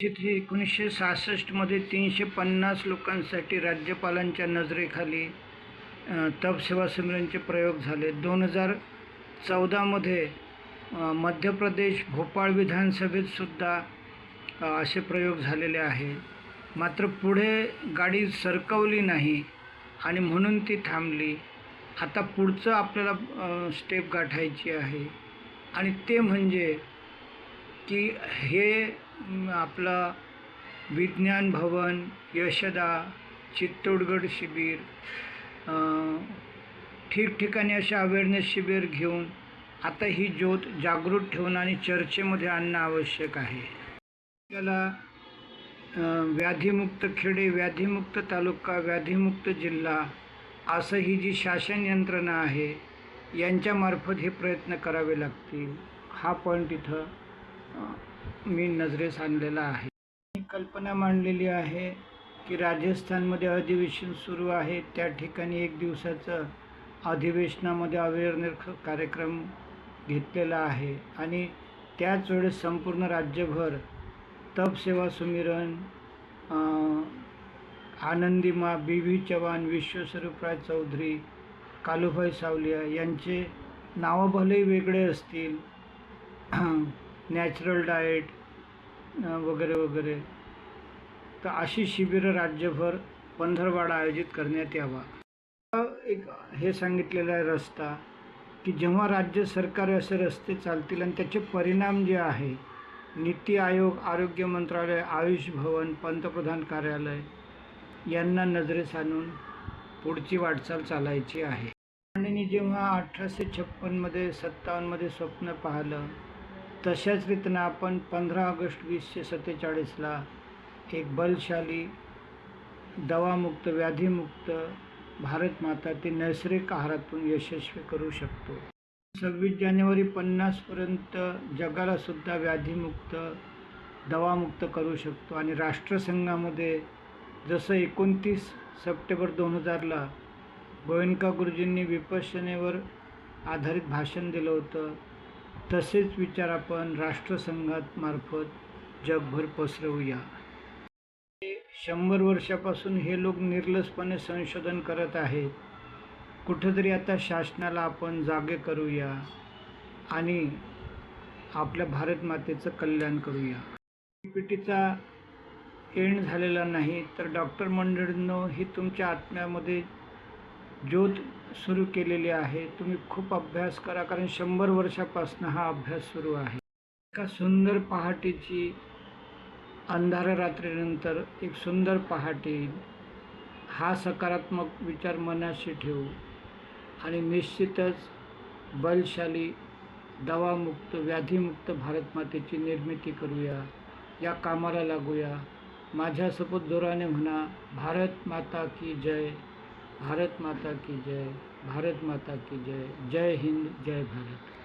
जिथे एकोणीसशे सहासष्टमध्ये तीनशे पन्नास लोकांसाठी राज्यपालांच्या नजरेखाली तपसेवा संमेलनचे प्रयोग झाले. दोन हजार चौदामध्ये मध्य प्रदेश भोपाळ विधानसभेतसुद्धा असे प्रयोग झालेले आहे. मात्र पुढे गाडी सरकवली नाही आणि म्हणून ती थांबली. आता पुढचं आपल्याला स्टेप गाठायची आहे. आणि ते म्हणजे की हे आपलं विज्ञान भवन यशदा चित्तोडगड शिबिर ठिकठिकाणी अशा अवेअरनेस शिबिर घेऊन आता ही ज्योत जागृत ठेवून आणि चर्चेमध्ये आणणं आवश्यक आहे. त्याला व्याधीमुक्त खेडे व्याधीमुक्त तालुका व्याधीमुक्त जिल्हा असं ही जी शासन यंत्रणा आहे यांच्यामार्फत हे प्रयत्न करावे लागतील. हा पॉईंट इथं मी नजरेस आणलेला आहे. मी कल्पना मांडलेली आहे की राजस्थानमध्ये अधिवेशन सुरू आहे. त्या ठिकाणी एक दिवसाचं अधिवेशनामध्ये अवेअरनेस कार्यक्रम घेतलेला आहे. आणि त्याच वेळेस संपूर्ण राज्यभर तपसेवा सुमिरन आनंदीमा बी व्ही चव्हाण विश्वस्वरूपराय चौधरी कालूभाई सावलिया यांचे नावं भलेही वेगळे असतील नॅचरल डाएट वगैरे वगैरे. तर अशी शिबिरं राज्यभर पंधरवाडा आयोजित करण्यात यावा. एक हे सांगितलेला आहे रस्ता की जेव्हा राज्य सरकार असे रस्ते चालतील आणि त्याचे परिणाम जे आहे नीती आयोग आरोग्य मंत्रालय आयुष भवन पंतप्रधान कार्यालय यांना नजरेस आणून पुढची वाटचाल चालायची आहे. आणि जेव्हा अठराशे छप्पनमध्ये सत्तावन्नमध्ये स्वप्न पाहिलं तशाच रीतीनं आपण पंधरा ऑगस्ट वीसशे सत्तेचाळीसला एक बलशाली दवामुक्त व्याधीमुक्त भारत माता ते नैसर्गिक आहारातून यशस्वी करू शकतो. सव्वीस जानेवारी पन्नासपर्यंत जगालासुद्धा व्याधीमुक्त दवामुक्त करू शकतो आणि राष्ट्रसंघामध्ये जसं एकोणतीस सप्टेंबर दोन हजारला गोविंदका गुरुजींनी विपशनेवर आधारित भाषण दिलं होतं तसेच विचार आपण राष्ट्रसंघात मार्फत जगभर पसरवूया. शंभर वर्षापासून हे लोक निर्लसपणे संशोधन करत आहेत. कुठंतरी आता शासनाला आपण जागे करूया आणि आपल्या भारत मातेचं कल्याण करूया. पीटीचा एंड झालेला नाही तर डॉक्टर मंडळींनो ही तुमच्या आत्म्यामध्ये ज्योत सुरू केलेली आहे. तुम्ही खूप अभ्यास करा कारण शंभर वर्षापासून हा अभ्यास सुरू आहे. एका सुंदर पहाटेची अंधार रात्रीनंतर एक सुंदर पहाटे हा सकारात्मक विचार मनाशी ठेवू. आणि निश्चितच बलशाली दवामुक्त व्याधीमुक्त भारतमातेची निर्मिती करूया. या कामाला लागूया. माझ्यासोबत जोराने म्हणा भारत माता की जय. भारत माता की जय भारत माता की जय जय हिंद जय भारत।